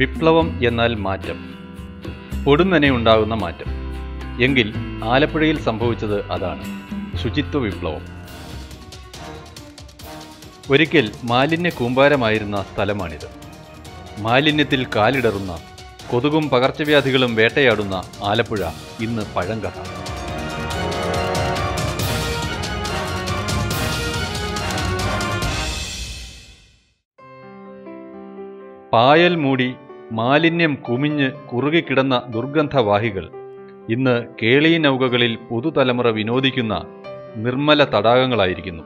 വിപ്ലവം എന്നാൽ മാറ്റം. പൊടുന്നനെ ഉണ്ടാകുന്ന മാറ്റം. എങ്കിൽ ആലപ്പുഴയിൽ സംഭവിച്ചത് അതാണ്. ശുചിത്വ വിപ്ലവം. ഒരിക്കൽ മാലിന്യ കൂമ്പാരമായിരുന്ന സ്ഥലമാണിത്. മാലിന്യത്തിൽ കാലിടറുന്ന കൊതുകും പകർച്ചവ്യാധികളും വേട്ടയാടുന്ന ആലപ്പുഴ ഇന്ന് പഴങ്കഥ. പായൽ മൂടി മാലിന്യം കുമിഞ്ഞ് കുറുകിക്കിടന്ന ദുർഗന്ധവാഹികൾ. ഇന്ന് കേളീ നൗകകളിൽ പുതുതലമുറ വിനോദിക്കുന്ന നിർമ്മല തടാകങ്ങളായിരിക്കുന്നു.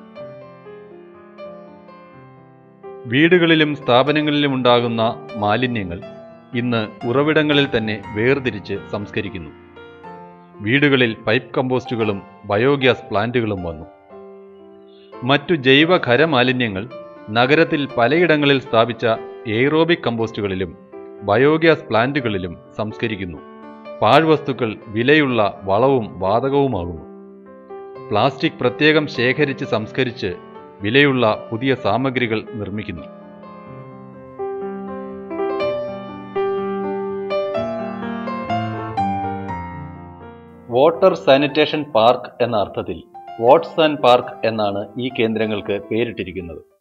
വീടുകളിലും സ്ഥാപനങ്ങളിലും ഉണ്ടാകുന്ന മാലിന്യങ്ങൾ ഇന്ന് ഉറവിടങ്ങളിൽ തന്നെ വേർതിരിച്ച് സംസ്കരിക്കുന്നു. വീടുകളിൽ പൈപ്പ് കമ്പോസ്റ്റുകളും ബയോഗ്യാസ് പ്ലാന്റുകളും വന്നു. മറ്റു ജൈവ ഖരമാലിന്യങ്ങൾ നഗരത്തിൽ പലയിടങ്ങളിൽ സ്ഥാപിച്ച എയ്റോബിക് കമ്പോസ്റ്റുകളിലും ബയോഗ്യാസ് പ്ലാന്റുകളിലും സംസ്കരിക്കുന്നു. പാഴ്വസ്തുക്കൾ വിലയുള്ള വളവും വാതകവുമാകുന്നു. പ്ലാസ്റ്റിക് പ്രത്യേകം ശേഖരിച്ച് സംസ്കരിച്ച് വിലയുള്ള പുതിയ സാമഗ്രികൾ നിർമ്മിക്കുന്നു. വാട്ടർ സാനിറ്റേഷൻ പാർക്ക് എന്ന അർത്ഥത്തിൽ വാട്ട്സ് ആൻഡ് പാർക്ക് എന്നാണ് ഈ കേന്ദ്രങ്ങൾക്ക് പേരിട്ടിരിക്കുന്നത്.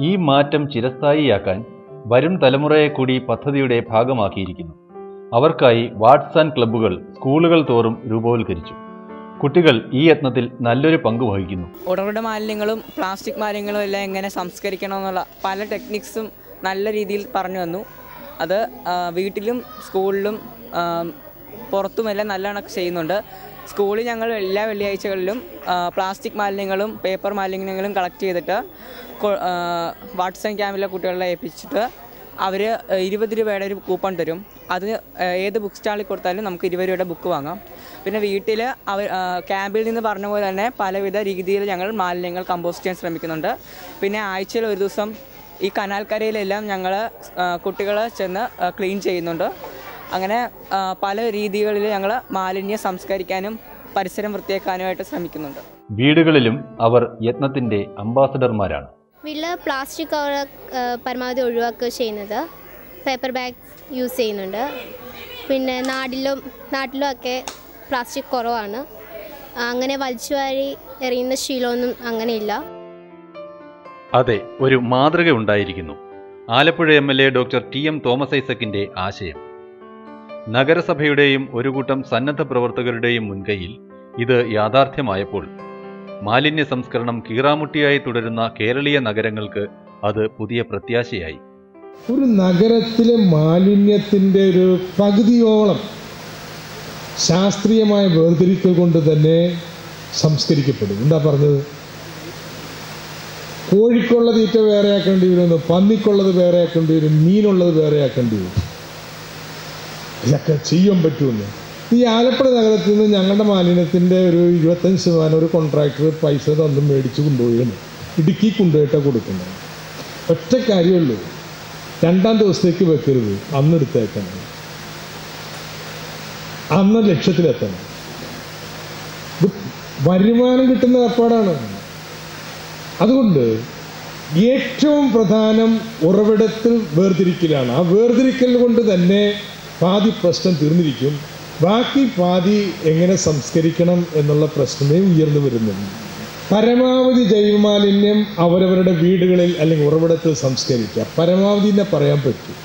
ഈ മാറ്റം ചിരസ്ഥായിയാക്കാൻ വരും തലമുറയെ കൂടി പദ്ധതിയുടെ ഭാഗമാക്കിയിരിക്കുന്നു. അവർക്കായി വാട്സ് ആൻഡ് ക്ലബ്ബുകൾ സ്കൂളുകൾ തോറും രൂപവൽക്കരിച്ചു. കുട്ടികൾ ഈ യത്നത്തിൽ നല്ലൊരു പങ്ക് വഹിക്കുന്നു. ഉടവിട മാലിന്യങ്ങളും പ്ലാസ്റ്റിക് മാലിന്യങ്ങളും എല്ലാം എങ്ങനെ സംസ്കരിക്കണമെന്നുള്ള പല ടെക്നിക്സും നല്ല രീതിയിൽ പറഞ്ഞു വന്നു. അത് വീട്ടിലും സ്കൂളിലും പുറത്തുമെല്ലാം നല്ല കണക്ക് ചെയ്യുന്നുണ്ട്. സ്കൂളിൽ ഞങ്ങൾ എല്ലാ വെള്ളിയാഴ്ചകളിലും പ്ലാസ്റ്റിക് മാലിന്യങ്ങളും പേപ്പർ മാലിന്യങ്ങളും കളക്ട് ചെയ്തിട്ട് വാട്സൺ ക്യാമ്പിലെ കുട്ടികളെ ഏൽപ്പിച്ചിട്ട് അവർ ഇരുപത് രൂപയുടെ ഒരു കൂപ്പൺ തരും. അത് ഏത് ബുക്ക് സ്റ്റാളിൽ കൊടുത്താലും നമുക്ക് ഇരുപത് രൂപയുടെ ബുക്ക് വാങ്ങാം. പിന്നെ വീട്ടിൽ അവർ ക്യാമ്പിൽ നിന്ന് പറഞ്ഞ പോലെ തന്നെ പലവിധ രീതിയിൽ ഞങ്ങൾ മാലിന്യങ്ങൾ കമ്പോസ്റ്റ് ചെയ്യാൻ ശ്രമിക്കുന്നുണ്ട്. പിന്നെ ആഴ്ചയിൽ ഒരു ദിവസം ഈ കനാൽക്കരയിലെല്ലാം ഞങ്ങൾ കുട്ടികൾ ചെന്ന് ക്ലീൻ ചെയ്യുന്നുണ്ട്. അങ്ങനെ പല രീതികളിൽ ഞങ്ങൾ മാലിന്യം സംസ്കരിക്കാനും പരിസരം വൃത്തിയാക്കാനുമായിട്ട് ശ്രമിക്കുന്നുണ്ട്. വീടുകളിലും അവർ യത്നത്തിന്റെ അംബാസഡർമാരാണ്. വീട്ടിൽ പ്ലാസ്റ്റിക് കവർ പരമാവധി ഒഴിവാക്കുക ചെയ്യുന്നത് പേപ്പർ ബാഗ് യൂസ് ചെയ്യുന്നുണ്ട്. പിന്നെ നാടിലും നാട്ടിലും ഒക്കെ പ്ലാസ്റ്റിക് കുറവാണ്. അങ്ങനെ വലിച്ചു വാരി എറിയുന്ന ശീലമൊന്നും അങ്ങനെയില്ല. അതെ ഒരു മാതൃക ഉണ്ടായിരിക്കുന്നു. Alappuzha M L A doctor T M Thomas ഐസക്കിന്റെ ആശയം. നഗരസഭയുടെയും ഒരു കൂട്ടം സന്നദ്ധ പ്രവർത്തകരുടെയും മുൻകൈയിൽ ഇത് യാഥാർത്ഥ്യമായപ്പോൾ മാലിന്യ സംസ്കരണം കീറാമുട്ടിയായി തുടരുന്ന കേരളീയ നഗരങ്ങൾക്ക് അത് പുതിയ പ്രത്യാശയായി. ഒരു നഗരത്തിലെ മാലിന്യത്തിന്റെ ഒരു പകുതിയോളം ശാസ്ത്രീയമായ വേർതിരിക്കൽ കൊണ്ട് തന്നെ സംസ്കരിക്കപ്പെടും. എന്താ പറഞ്ഞത്? കോഴിക്കുള്ള തീറ്റ വേറെ ആക്കേണ്ടി വരുമെന്ന് പന്നിക്കുള്ളത് വേറെ ആക്കേണ്ടി വരും മീനുള്ളത് വേറെ ആക്കേണ്ടി വരും. ഇതൊക്കെ ചെയ്യാൻ പറ്റുമെന്ന്. ഈ ആലപ്പുഴ നഗരത്തിൽ നിന്ന് ഞങ്ങളുടെ മാലിന്യത്തിന്റെ ഒരു ഇരുപത്തഞ്ച് ശതമാനം ഒരു കോൺട്രാക്ടർ പൈസ തന്നു മേടിച്ച് കൊണ്ടുപോയിരുന്നു ഇടുക്കി കൊണ്ടുപോയിട്ടാണ് കൊടുക്കുന്നത് ഒറ്റ കാര്യമുള്ളൂ. രണ്ടാം ദിവസത്തേക്ക് വെക്കരുത്. അന്ന് എടുത്തേക്കണം. അന്ന് ലക്ഷ്യത്തിലെത്തണം. വരുമാനം കിട്ടുന്ന ഏർപ്പാടാണ്. അതുകൊണ്ട് ഏറ്റവും പ്രധാനം ഉറവിടത്തിൽ വേർതിരിക്കലാണ്. ആ വേർതിരിക്കൽ കൊണ്ട് തന്നെ പാതി പ്രശ്നം തീർന്നിരിക്കും. ബാക്കി പാതി എങ്ങനെ സംസ്കരിക്കണം എന്നുള്ള പ്രശ്നമേ ഉയർന്നു വരുന്നുള്ളൂ. പരമാവധി ജൈവമാലിന്യം അവരവരുടെ വീടുകളിൽ അല്ലെങ്കിൽ ഉറവിടത്തിൽ സംസ്കരിക്കുക പരമാവധി എന്നെ പറയാൻ പറ്റും.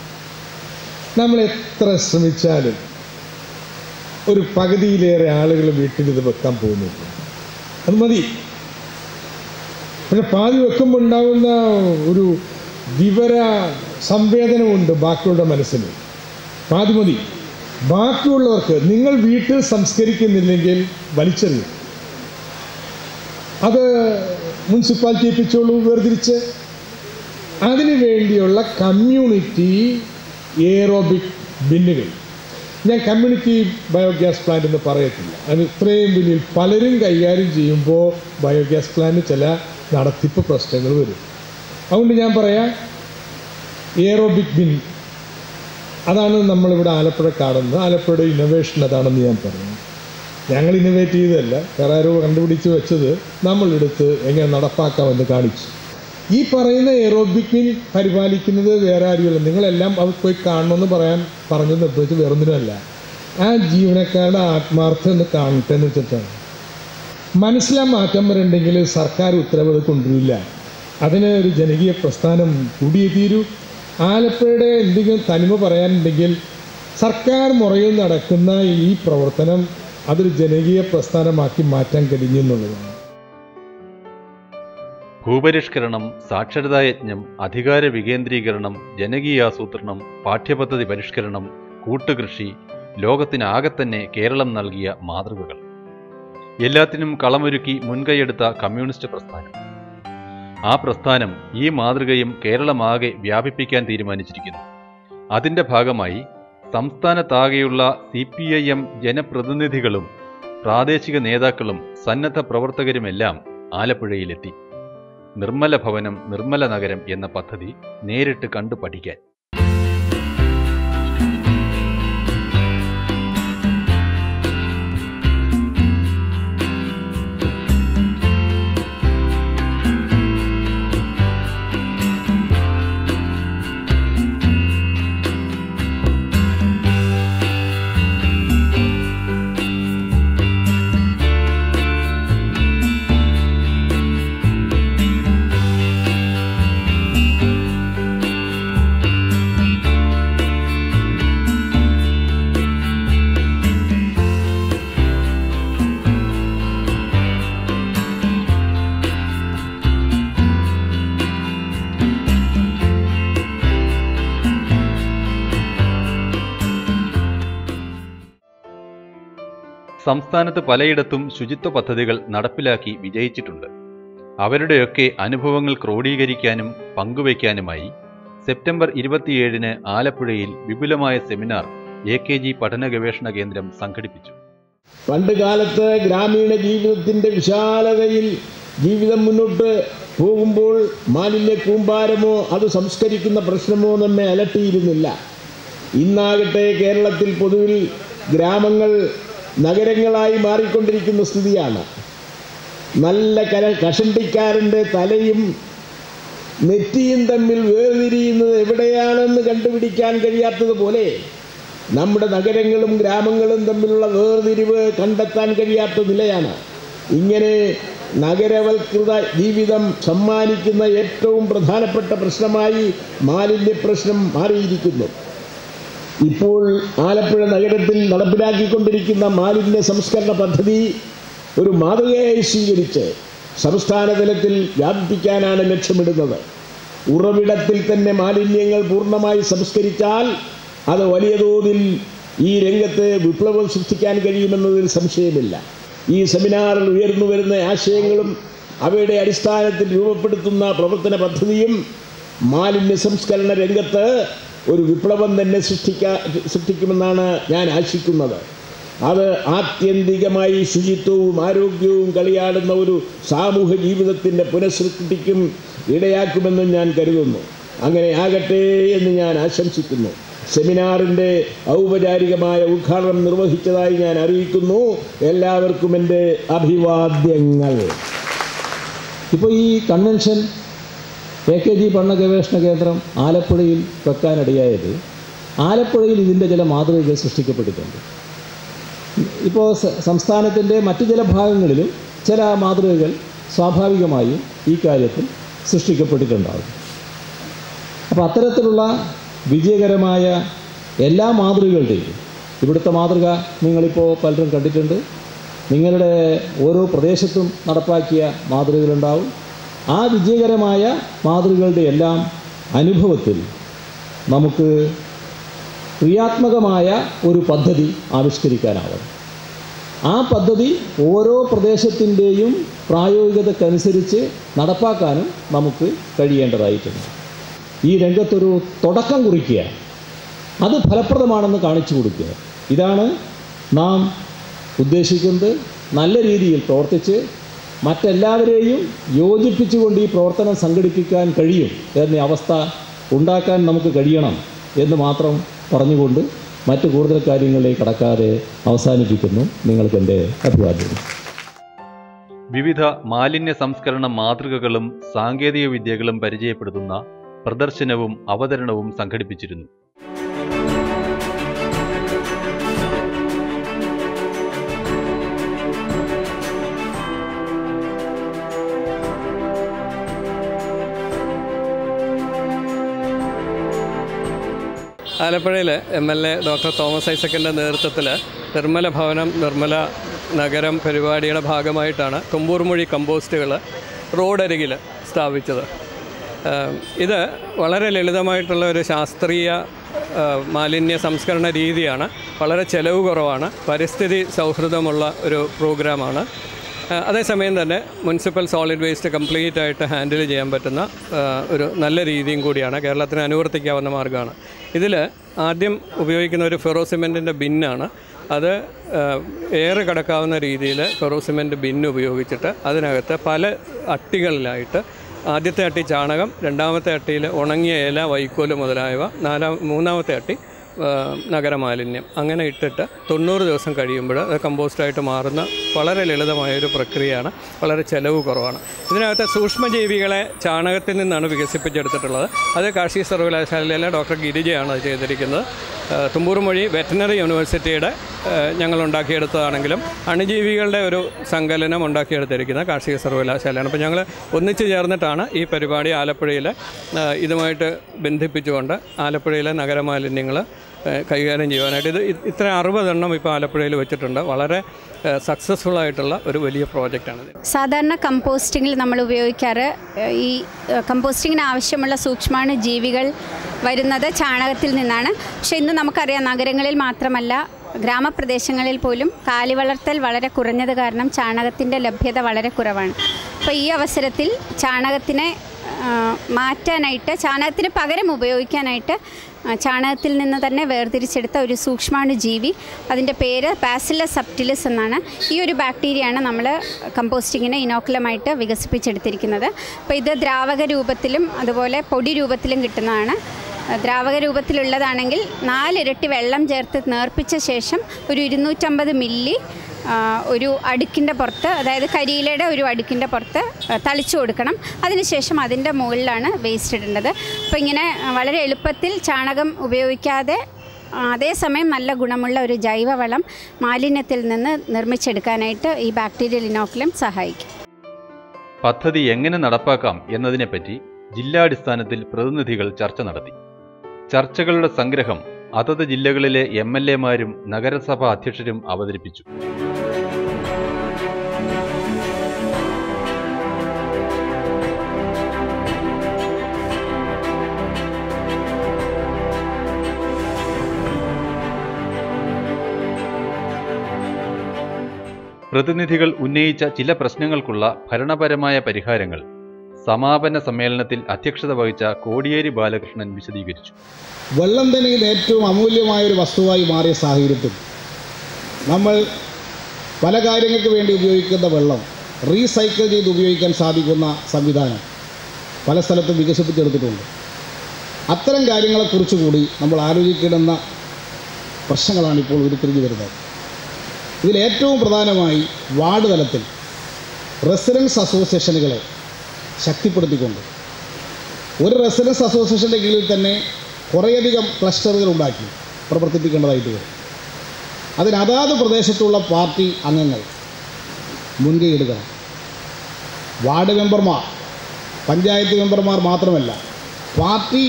നമ്മൾ എത്ര ശ്രമിച്ചാലും ഒരു പകുതിയിലേറെ ആളുകൾ വീട്ടിൽ ഇത് വെക്കാൻ പോകുന്നില്ല. അത് മതി. പക്ഷെ പാതി വെക്കുമ്പോൾ ഉണ്ടാകുന്ന ഒരു വിവര സംവേദനമുണ്ട് ബാക്കിയുള്ള മനസ്സിന്. പാതി മതി ബാക്കിയുള്ളവർക്ക് നിങ്ങൾ വീട്ടിൽ സംസ്കരിക്കുന്നില്ലെങ്കിൽ വലിച്ചെറിയും. അത് മുനിസിപ്പാലിറ്റി ഏൽപ്പിച്ചോളൂ വേർതിരിച്ച്. അതിനു വേണ്ടിയുള്ള കമ്മ്യൂണിറ്റി എയറോബിക് ബിന്നുകൾ ഞാൻ കമ്മ്യൂണിറ്റി ബയോഗ്യാസ് പ്ലാന്റ് എന്ന് പറയത്തില്ല. അത് ഇത്രയും ബിന്നിൽ പലരും കൈകാര്യം ചെയ്യുമ്പോൾ ബയോഗ്യാസ് പ്ലാന്റ് ചില നടത്തിപ്പ് പ്രശ്നങ്ങൾ വരും. അതുകൊണ്ട് ഞാൻ പറയാം എയറോബിക് ബിൻ അതാണ് നമ്മളിവിടെ ആലപ്പുഴ കാണുന്നത്. ആലപ്പുഴയുടെ ഇന്നോവേഷൻ അതാണെന്ന് ഞാൻ പറഞ്ഞു ഞങ്ങൾ ഇന്നോവേറ്റ് ചെയ്തതല്ല വേറെ ആരോ കണ്ടുപിടിച്ച് വെച്ചത് നമ്മളെടുത്ത് എങ്ങനെ നടപ്പാക്കാമെന്ന് കാണിച്ചു. ഈ പറയുന്ന എറോബിക്കിൻ പരിപാലിക്കുന്നത് വേറെ ആരുമല്ല. നിങ്ങളെല്ലാം അത് പോയി കാണണമെന്ന് പറയാൻ പറഞ്ഞു നിർദ്ദേശിച്ച് വേറൊന്നിനുമല്ല. ആ ജീവനക്കാരുടെ ആത്മാർത്ഥം എന്ന് കാണട്ടെ എന്ന് വെച്ചിട്ടാണ്. മനസ്സിലാ മാറ്റം വരണ്ടെങ്കിൽ സർക്കാർ ഉത്തരവ് കൊണ്ടുവരില്ല. അതിന് ഒരു ജനകീയ പ്രസ്ഥാനം കൂടിയേ തീരൂ. ആലപ്പുഴയുടെ എന്തെങ്കിലും തനിമ പറയാനുണ്ടെങ്കിൽ സർക്കാർ മുറയിൽ നടക്കുന്ന ഈ പ്രവർത്തനം അതൊരു ജനകീയ പ്രസ്ഥാനമാക്കി മാറ്റാൻ കഴിഞ്ഞു എന്നുള്ളതാണ്. ഭൂപരിഷ്കരണം സാക്ഷരതാ യജ്ഞം അധികാര വികേന്ദ്രീകരണം ജനകീയാസൂത്രണം പാഠ്യപദ്ധതി പരിഷ്കരണം കൂട്ടുകൃഷി ലോകത്തിനാകെ തന്നെ കേരളം നൽകിയ മാതൃകകൾ. എല്ലാത്തിനും കളമൊരുക്കി മുൻകൈയെടുത്ത കമ്മ്യൂണിസ്റ്റ് പ്രസ്ഥാനം. ആ പ്രസ്ഥാനം ഈ മാതൃകയും കേരളമാകെ വ്യാപിപ്പിക്കാൻ തീരുമാനിച്ചിരിക്കുന്നു. അതിന്റെ ഭാഗമായി സംസ്ഥാനത്താകെയുള്ള സി പി ഐ എം ജനപ്രതിനിധികളും പ്രാദേശിക നേതാക്കളും സന്നദ്ധ പ്രവർത്തകരുമെല്ലാം ആലപ്പുഴയിലെത്തി. നിർമ്മല ഭവനം നിർമ്മല നഗരം എന്ന പദ്ധതി നേരിട്ട് കണ്ടു പഠിക്കാൻ. സംസ്ഥാനത്ത് പലയിടത്തും ശുചിത്വ പദ്ധതികൾ നടപ്പിലാക്കി വിജയിച്ചിട്ടുണ്ട്. അവരുടെയൊക്കെ അനുഭവങ്ങൾ ക്രോഡീകരിക്കാനും പങ്കുവയ്ക്കാനുമായി സെപ്റ്റംബർ ഇരുപത്തിയേഴിന് ആലപ്പുഴയിൽ വിപുലമായ സെമിനാർ എ കെ ജി പഠന ഗവേഷണ കേന്ദ്രം സംഘടിപ്പിച്ചു. പണ്ട് കാലത്ത് ഗ്രാമീണ ജീവിതത്തിന്റെ വിശാലതയിൽ ജീവിതം മുന്നോട്ട് പോകുമ്പോൾ മാലിന്യ കൂമ്പാരമോ അത് സംസ്കരിക്കുന്ന പ്രശ്നമോ നമ്മെ അലട്ടിയിരുന്നില്ല. ഇന്നാകട്ടെ കേരളത്തിൽ പൊതുവിൽ ഗ്രാമങ്ങൾ നഗരങ്ങളായി മാറിക്കൊണ്ടിരിക്കുന്ന സ്ഥിതിയാണ്. നല്ല കര കഷണ്ടിക്കാരന്റെ തലയും നെറ്റിയും തമ്മിൽ വേർതിരിയുന്നത് എവിടെയാണെന്ന് കണ്ടുപിടിക്കാൻ കഴിയാത്തതുപോലെ നമ്മുടെ നഗരങ്ങളും ഗ്രാമങ്ങളും തമ്മിലുള്ള വേർതിരിവ് കണ്ടെത്താൻ കഴിയാത്ത നിലയാണ്. ഇങ്ങനെ നഗരവൽകൃത ജീവിതം സമ്മാനിക്കുന്ന ഏറ്റവും പ്രധാനപ്പെട്ട പ്രശ്നമായി മാലിന്യ പ്രശ്നം മാറിയിരിക്കുന്നു. ഇപ്പോൾ ആലപ്പുഴ നഗരത്തിൽ നടപ്പിലാക്കിക്കൊണ്ടിരിക്കുന്ന മാലിന്യ സംസ്കരണ പദ്ധതി ഒരു മാതൃകയായി സ്വീകരിച്ച് സംസ്ഥാന തലത്തിൽ വ്യാപിപ്പിക്കാനാണ് ലക്ഷ്യമിടുന്നത്. ഉറവിടത്തിൽ തന്നെ മാലിന്യങ്ങൾ പൂർണമായി സംസ്കരിച്ചാൽ അത് വലിയ തോതിൽ ഈ രംഗത്ത് വിപ്ലവം സൃഷ്ടിക്കാൻ കഴിയുമെന്നതിൽ സംശയമില്ല. ഈ സെമിനാറിൽ ഉയർന്നു വരുന്ന ആശയങ്ങളും അവയുടെ അടിസ്ഥാനത്തിൽ രൂപപ്പെടുത്തുന്ന പ്രവർത്തന പദ്ധതിയും മാലിന്യ സംസ്കരണ രംഗത്ത് ഒരു വിപ്ലവം തന്നെ സൃഷ്ടിക്കാ സൃഷ്ടിക്കുമെന്നാണ് ഞാൻ ആശിക്കുന്നത്. അത് ആത്യന്തികമായി ശുചിത്വവും ആരോഗ്യവും കളിയാടുന്ന ഒരു സാമൂഹ്യ ജീവിതത്തിന്റെ പുനഃസൃഷ്ടിക്കും ഇടയാക്കുമെന്നും ഞാൻ കരുതുന്നു. അങ്ങനെ ആകട്ടെ എന്ന് ഞാൻ ആശംസിക്കുന്നു. സെമിനാറിന്റെ ഔപചാരികമായ ഉദ്ഘാടനം നിർവഹിച്ചതായി ഞാൻ അറിയിക്കുന്നു. എല്ലാവർക്കും എന്റെ അഭിവാദ്യങ്ങൾ. ഇപ്പോൾ ഈ കൺവെൻഷൻ എ കെ ജി പഠന ഗവേഷണ കേന്ദ്രം ആലപ്പുഴയിൽ വെക്കാനിടയായത്. ആലപ്പുഴയിൽ ഇതിന്റെ ചില മാതൃകകൾ സൃഷ്ടിക്കപ്പെട്ടിട്ടുണ്ട്. ഇപ്പോൾ സംസ്ഥാനത്തിന്റെ മറ്റു ചില ഭാഗങ്ങളിലും ചില മാതൃകകൾ സ്വാഭാവികമായും ഈ കാര്യത്തിൽ സൃഷ്ടിക്കപ്പെട്ടിട്ടുണ്ടാകും. അപ്പോൾ അത്തരത്തിലുള്ള വിജയകരമായ എല്ലാ മാതൃകകളുടെയും ഇവിടുത്തെ മാതൃക നിങ്ങളിപ്പോൾ പലരും കണ്ടിട്ടുണ്ട്. നിങ്ങളുടെ ഓരോ പ്രദേശത്തും നടപ്പാക്കിയ മാതൃകകളുണ്ടാവും. ആ വിജയകരമായ മാതൃകകളുടെ എല്ലാം അനുഭവത്തിൽ നമുക്ക് ക്രിയാത്മകമായ ഒരു പദ്ധതി ആവിഷ്കരിക്കാനാവും. ആ പദ്ധതി ഓരോ പ്രദേശത്തിന്റെയും പ്രായോഗികതക്കനുസരിച്ച് നടപ്പാക്കാനും നമുക്ക് കഴിയേണ്ടതായിട്ടുണ്ട്. ഈ രംഗത്തൊരു തുടക്കം കുറിക്കുക. അത് ഫലപ്രദമാണെന്ന് കാണിച്ചു കൊടുക്കുക. ഇതാണ് നാം ഉദ്ദേശിക്കുന്നത്. നല്ല രീതിയിൽ പ്രവർത്തിച്ച് മറ്റെല്ലാവരെയും യോജിപ്പിച്ചുകൊണ്ട് ഈ പ്രവർത്തനം സംഘടിപ്പിക്കാൻ കഴിയും എന്ന അവസ്ഥ ഉണ്ടാക്കാൻ നമുക്ക് കഴിയണം എന്ന് മാത്രം പറഞ്ഞുകൊണ്ട് മറ്റു കൂടുതൽ കാര്യങ്ങളിലേക്ക് കടക്കാതെ അവസാനിപ്പിക്കുന്നു നിങ്ങൾക്ക് എന്റെ അഭിവാദ്യം വിവിധ മാലിന്യ സംസ്കരണ മാതൃകകളും സാങ്കേതിക വിദ്യകളും പരിചയപ്പെടുത്തുന്ന പ്രദർശനവും അവതരണവും സംഘടിപ്പിച്ചിരുന്നു. ആലപ്പുഴയിൽ M L A doctor Thomas ഐസക്കിന്റെ നേതൃത്വത്തിൽ നിർമ്മല ഭവനം നിർമ്മല നഗരം പരിപാടിയുടെ ഭാഗമായിട്ടാണ് തുമ്പൂർമൊഴി കമ്പോസ്റ്റുകൾ റോഡരികിൽ സ്ഥാപിച്ചത്. ഇത് വളരെ ലളിതമായിട്ടുള്ള ഒരു ശാസ്ത്രീയ മാലിന്യ സംസ്കരണ രീതിയാണ്. വളരെ ചെലവ് കുറവാണ്. പരിസ്ഥിതി സൗഹൃദമുള്ള ഒരു പ്രോഗ്രാമാണ്. അതേസമയം തന്നെ മുനിസിപ്പൽ സോളിഡ് വേസ്റ്റ് കംപ്ലീറ്റ് ആയിട്ട് ഹാൻഡിൽ ചെയ്യാൻ പറ്റുന്ന ഒരു നല്ല രീതിയും കൂടിയാണ്. കേരളത്തിന് അനുവർത്തിക്കാവുന്ന മാർഗമാണ്. ഇതിൽ ആദ്യം ഉപയോഗിക്കുന്ന ഒരു ഫെറോ സിമെന്റിന്റെ ബിന്നാണ്. അത് ഏറെ കടക്കാവുന്ന രീതിയിൽ ഫെറോ സിമെന്റ് ബിന്ന് ഉപയോഗിച്ചിട്ട് അതിനകത്ത് പല അട്ടികളിലായിട്ട് ആദ്യത്തെ അട്ടി ചാണകം രണ്ടാമത്തെ അട്ടിയിൽ ഉണങ്ങിയ ഇല വൈക്കോൽ മുതലായവ നാലാം മൂന്നാമത്തെ അട്ടി നഗരമാലിന്യം. അങ്ങനെ ഇട്ടിട്ട് തൊണ്ണൂറ് ദിവസം കഴിയുമ്പോൾ അത് കമ്പോസ്റ്റായിട്ട് മാറുന്ന വളരെ ലളിതമായൊരു പ്രക്രിയയാണ്. വളരെ ചിലവ് കുറവാണ്. ഇതിനകത്ത് സൂക്ഷ്മജീവികളെ ചാണകത്തിൽ നിന്നാണ് വികസിപ്പിച്ചെടുത്തിട്ടുള്ളത്. അത് കാർഷിക സർവകലാശാലയിലെ ഡോക്ടർ ഗിരിജയാണ് അത് ചെയ്തിരിക്കുന്നത്. തുമ്പൂർമൊഴി വെറ്റനറി യൂണിവേഴ്സിറ്റിയുടെ ഞങ്ങൾ ഉണ്ടാക്കിയെടുത്തതാണെങ്കിലും അണുജീവികളുടെ ഒരു സങ്കലനം ഉണ്ടാക്കിയെടുത്തിരിക്കുന്ന കാർഷിക സർവകലാശാലയാണ്. അപ്പോൾ ഞങ്ങൾ ഒന്നിച്ചു ചേർന്നിട്ടാണ് ഈ പരിപാടി ആലപ്പുഴയിൽ ഇതുമായിട്ട് ബന്ധിപ്പിച്ചുകൊണ്ട് ആലപ്പുഴയിലെ നഗരമാലിന്യങ്ങൾ കൈകാര്യം ചെയ്യുവാനായിട്ട്. ഇത് ഇത്ര അറുപതെണ്ണം ഇപ്പോൾ ആലപ്പുഴയിൽ വെച്ചിട്ടുണ്ട്. വളരെ സക്സസ്ഫുൾ ആയിട്ടുള്ള ഒരു വലിയ പ്രോജക്റ്റാണ് സാധാരണ കമ്പോസ്റ്റിങ്ങിൽ നമ്മൾ ഉപയോഗിക്കാറ് ഈ കമ്പോസ്റ്റിങ്ങിന് ആവശ്യമുള്ള സൂക്ഷ്മാണു ജീവികൾ വരുന്നത് ചാണകത്തിൽ നിന്നാണ്. പക്ഷെ ഇന്ന് നമുക്കറിയാം നഗരങ്ങളിൽ മാത്രമല്ല ഗ്രാമപ്രദേശങ്ങളിൽ പോലും കാലി വളർത്തൽ വളരെ കുറഞ്ഞത് കാരണം ചാണകത്തിന്റെ ലഭ്യത വളരെ കുറവാണ്. അപ്പോൾ ഈ അവസരത്തിൽ ചാണകത്തിനെ മാറ്റാനായിട്ട് ചാണകത്തിന് പകരം ഉപയോഗിക്കാനായിട്ട് ചാണകത്തിൽ നിന്ന് തന്നെ വേർതിരിച്ചെടുത്ത ഒരു സൂക്ഷ്മാണു ജീവി അതിന്റെ പേര് പാസില സപ്റ്റിലിസ് എന്നാണ്. ഈ ഒരു ബാക്ടീരിയയാണ് നമ്മൾ കമ്പോസ്റ്റിങ്ങിന് ഇനോക്കുലമായിട്ട് വികസിപ്പിച്ചെടുത്തിരിക്കുന്നത്. അപ്പോൾ ഇത് ദ്രാവക രൂപത്തിലും അതുപോലെ പൊടി രൂപത്തിലും കിട്ടുന്നതാണ്. ദ്രാവക രൂപത്തിലുള്ളതാണെങ്കിൽ നാലിരട്ടി വെള്ളം ചേർത്ത് നേർപ്പിച്ച ശേഷം ഒരു ഇരുന്നൂറ്റമ്പത് മില്ലി ഒരു അടുക്കിന്റെ പുറത്ത് അതായത് കരിയിലയുടെ ഒരു അടുക്കിന്റെ പുറത്ത് തളിച്ചു കൊടുക്കണം. അതിനുശേഷം അതിന്റെ മുകളിലാണ് വേസ്റ്റ് ഇടേണ്ടത്. അപ്പോൾ ഇങ്ങനെ വളരെ എളുപ്പത്തിൽ ചാണകം ഉപയോഗിക്കാതെ അതേസമയം നല്ല ഗുണമുള്ള ഒരു ജൈവവളം മാലിന്യത്തിൽ നിന്ന് നിർമ്മിച്ചെടുക്കാനായിട്ട് ഈ ബാക്ടീരിയൽ ഇനോക്കുലം സഹായിക്കും. പദ്ധതി എങ്ങനെ നടപ്പാക്കാം എന്നതിനെപ്പറ്റി ജില്ലാടിസ്ഥാനത്തിൽ പ്രതിനിധികൾ ചർച്ച നടത്തി. ചർച്ചകളുടെ സംഗ്രഹം അതത് ജില്ലകളിലെ എം എൽ എമാരും നഗരസഭാ അധ്യക്ഷരും അവതരിപ്പിച്ചു. പ്രതിനിധികൾ ഉന്നയിച്ച ചില പ്രശ്നങ്ങൾക്കുള്ള ഭരണപരമായ പരിഹാരങ്ങൾ സമാപന സമ്മേളനത്തിൽ അധ്യക്ഷത വഹിച്ച കോടിയേരി ബാലകൃഷ്ണൻ വിശദീകരിച്ചു. വെള്ളം തന്നെ ഏറ്റവും അമൂല്യമായ ഒരു വസ്തുവായി മാറിയ സാഹചര്യത്തിൽ നമ്മൾ പല കാര്യങ്ങൾക്ക് വേണ്ടി ഉപയോഗിക്കുന്ന വെള്ളം റീസൈക്കിൾ ചെയ്ത് ഉപയോഗിക്കാൻ സാധിക്കുന്ന സംവിധാനം പല സ്ഥലത്തും വികസിപ്പിച്ചെടുത്തിട്ടുണ്ട്. അത്തരം കാര്യങ്ങളെക്കുറിച്ച് കൂടി നമ്മൾ ആലോചിക്കേണ്ടുന്ന പ്രശ്നങ്ങളാണ് ഇപ്പോൾ ഉരുത്തിരിഞ്ഞു വരുന്നത്. ഇതിൽ ഏറ്റവും പ്രധാനമായി വാർഡ് തലത്തിൽ റെസിഡൻസ് അസോസിയേഷനുകളെ ശക്തിപ്പെടുത്തിക്കൊണ്ട് ഒരു റെസിഡൻസ് അസോസിയേഷന്റെ കീഴിൽ തന്നെ കുറേയധികം ക്ലസ്റ്ററുകൾ ഉണ്ടാക്കി പ്രവർത്തിപ്പിക്കേണ്ടതായിട്ട് വരും. അതിന് അതാത് പ്രദേശത്തുള്ള പാർട്ടി അംഗങ്ങൾ മുൻകൈ എടുക്കണം. വാർഡ് മെമ്പർമാർ പഞ്ചായത്ത് മെമ്പർമാർ മാത്രമല്ല പാർട്ടി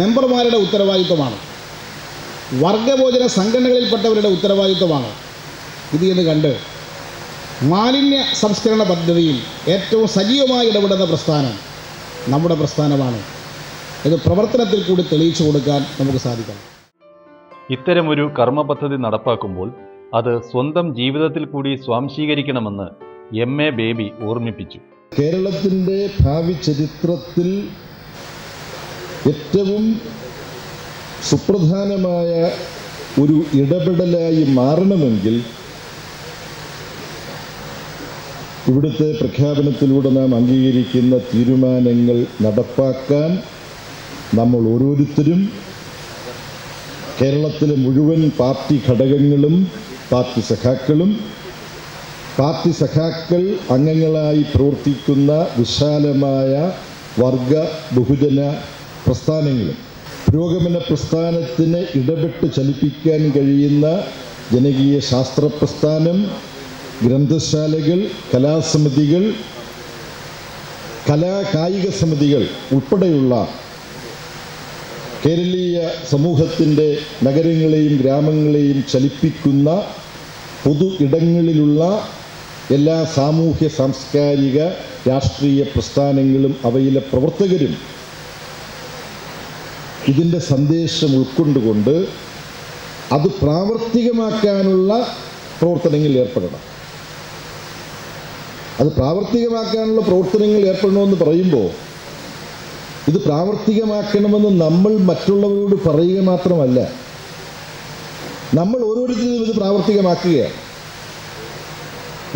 മെമ്പർമാരുടെ ഉത്തരവാദിത്വമാണ്. വർഗഭോജന സംഘടനകളിൽപ്പെട്ടവരുടെ ഉത്തരവാദിത്വമാണ് ഇത് എന്ന് കണ്ട് മാലിന്യ സംസ്കരണ പദ്ധതിയിൽ ഏറ്റവും സജീവമായി ഇടപെടുന്ന പ്രസ്ഥാനം നമ്മുടെ പ്രസ്ഥാനമാണ്. ഇത് പ്രവർത്തനത്തിൽ കൂടി തെളിയിച്ചു കൊടുക്കാൻ നമുക്ക് സാധിക്കണം. ഇത്തരമൊരു കർമ്മ പദ്ധതി നടപ്പാക്കുമ്പോൾ അത് സ്വന്തം ജീവിതത്തിൽ കൂടി സ്വാംശീകരിക്കണമെന്ന് എം എ ബേബി ഓർമ്മിപ്പിച്ചു. കേരളത്തിന്റെ ഭാവി ചരിത്രത്തിൽ ഏറ്റവും സുപ്രധാനമായ ഒരു ഇടപെടലായി മാറണമെങ്കിൽ ഇവിടുത്തെ പ്രഖ്യാപനത്തിലൂടെ നാം അംഗീകരിക്കുന്ന തീരുമാനങ്ങൾ നടപ്പാക്കാൻ നമ്മൾ ഓരോരുത്തരും കേരളത്തിലെ മുഴുവൻ പാർട്ടി ഘടകങ്ങളും പാർട്ടി സഖാക്കളും പാർട്ടി സഖാക്കൾ അംഗങ്ങളായി പ്രവർത്തിക്കുന്ന വിശാലമായ വർഗ ബഹുജന പ്രസ്ഥാനങ്ങളും പുരോഗമന പ്രസ്ഥാനത്തിന് ഇടപെട്ട് ചലിപ്പിക്കാൻ കഴിയുന്ന ജനകീയ ശാസ്ത്ര പ്രസ്ഥാനം ഗ്രന്ഥശാലകൾ കലാസമിതികൾ കലാ കായിക സമിതികൾ ഉൾപ്പെടെയുള്ള കേരളീയ സമൂഹത്തിന്റെ നഗരങ്ങളെയും ഗ്രാമങ്ങളെയും ചലിപ്പിക്കുന്ന പൊതു ഇടങ്ങളിലുള്ള എല്ലാ സാമൂഹ്യ സാംസ്കാരിക രാഷ്ട്രീയ പ്രസ്ഥാനങ്ങളും അവയിലെ പ്രവർത്തകരും ഇതിന്റെ സന്ദേശം ഉൾക്കൊണ്ടുകൊണ്ട് അത് പ്രാവർത്തികമാക്കാനുള്ള പ്രവർത്തനങ്ങളിൽ ഏർപ്പെടണം. അത് പ്രാവർത്തികമാക്കാനുള്ള പ്രവർത്തനങ്ങൾ ഏർപ്പെടണമെന്ന് പറയുമ്പോൾ ഇത് പ്രാവർത്തികമാക്കണമെന്ന് നമ്മൾ മറ്റുള്ളവരോട് പറയുക മാത്രമല്ല നമ്മൾ ഓരോരുത്തരും ഇത് പ്രാവർത്തികമാക്കുകയാണ്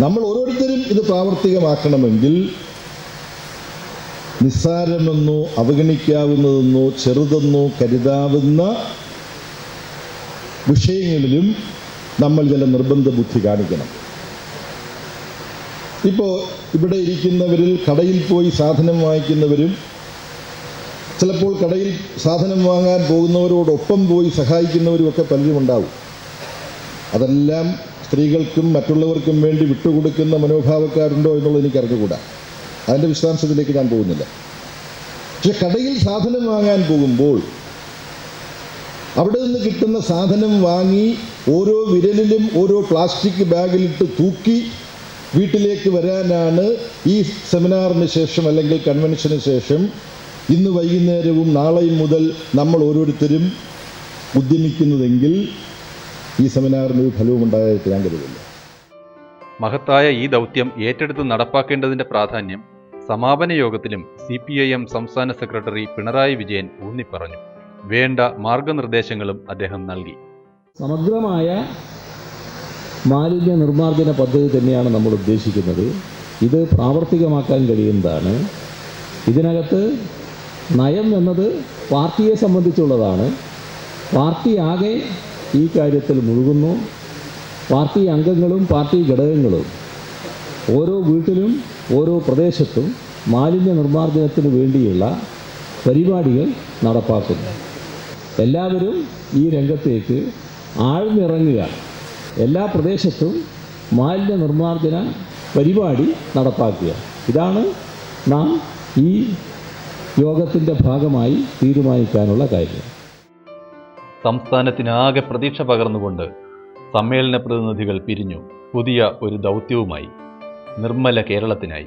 നമ്മൾ ഓരോരുത്തരും ഇത് പ്രാവർത്തികമാക്കണമെങ്കിൽ നിസ്സാരമെന്നോ അവഗണിക്കാവുന്നതെന്നോ ചെറുതെന്നോ കരുതാവുന്ന വിഷയങ്ങളിലും നമ്മൾ ചില നിർബന്ധ ബുദ്ധി കാണിക്കണം. ഇപ്പോൾ ഇവിടെ ഇരിക്കുന്നവരിൽ കടയിൽ പോയി സാധനം വാങ്ങിക്കുന്നവരും ചിലപ്പോൾ കടയിൽ സാധനം വാങ്ങാൻ പോകുന്നവരോടൊപ്പം പോയി സഹായിക്കുന്നവരും ഒക്കെ പലരും ഉണ്ടാവും അതെല്ലാം സ്ത്രീകൾക്കും മറ്റുള്ളവർക്കും വേണ്ടി വിട്ടുകൊടുക്കുന്ന മനോഭാവക്കാരുണ്ടോ എന്നുള്ളത് എനിക്ക് അറിഞ്ഞുകൂടാ അതിന്റെ വിശദാംശത്തിലേക്ക് ഞാൻ പോകുന്നില്ല. പക്ഷെ കടയിൽ സാധനം വാങ്ങാൻ പോകുമ്പോൾ അവിടെ നിന്ന് കിട്ടുന്ന സാധനം വാങ്ങി ഓരോ വിരലിലും ഓരോ പ്ലാസ്റ്റിക് ബാഗിലിട്ട് തൂക്കി വീട്ടിലേക്ക് വരാനാണ് ഈ സെമിനാറിന് ശേഷം അല്ലെങ്കിൽ കൺവെൻഷന് ശേഷം ഇന്ന് വൈകുന്നേരവും നാളെയും മുതൽ നമ്മൾ ഓരോരുത്തരും ഉദ്യമിക്കുന്നതെങ്കിൽ ഈ സെമിനാറിന് ഒരു ഫലവും ഉണ്ടായിട്ട് ഞാൻ കരുതില്ല മഹത്തായ ഈ ദൗത്യം ഏറ്റെടുത്ത് നടപ്പാക്കേണ്ടതിന്റെ പ്രാധാന്യം സമാപന യോഗത്തിലും സി പി ഐ എം സംസ്ഥാന സെക്രട്ടറി പിണറായി വിജയൻ ഊന്നിപ്പറഞ്ഞു. വേണ്ട മാർഗനിർദ്ദേശങ്ങളും അദ്ദേഹം നൽകി. സമഗ്രമായ മാലിന്യ നിർമ്മാർജന പദ്ധതി തന്നെയാണ് നമ്മൾ ഉദ്ദേശിക്കുന്നത്. ഇത് പ്രാവർത്തികമാക്കാൻ കഴിയുന്നതാണ്. ഇതിനകത്ത് നയം എന്നത് പാർട്ടിയെ സംബന്ധിച്ചുള്ളതാണ്. പാർട്ടി ആകെ ഈ കാര്യത്തിൽ മുഴുകുന്നു. പാർട്ടി അംഗങ്ങളും പാർട്ടി ഘടകങ്ങളും ഓരോ വീട്ടിലും ഓരോ പ്രദേശത്തും മാലിന്യ നിർമ്മാർജനത്തിന് വേണ്ടിയുള്ള പരിപാടികൾ നടപ്പാക്കുന്നു. എല്ലാവരും ഈ രംഗത്തേക്ക് ആഴ്ന്നിറങ്ങുക. എല്ലാ പ്രദേശത്തും മാലിന്യ നിർമ്മാർജന പരിപാടി നടപ്പാക്കുക ഇതാണ് നാം ഈ യോഗത്തിന്റെ ഭാഗമായി തീരുമാനിക്കാനുള്ള കാര്യം. സംസ്ഥാനത്തിനാകെ പ്രതീക്ഷ പകർന്നുകൊണ്ട് സമ്മേളന പ്രതിനിധികൾ പിരിഞ്ഞു. പുതിയ ഒരു ദൗത്യവുമായി. നിർമ്മല കേരളത്തിനായി.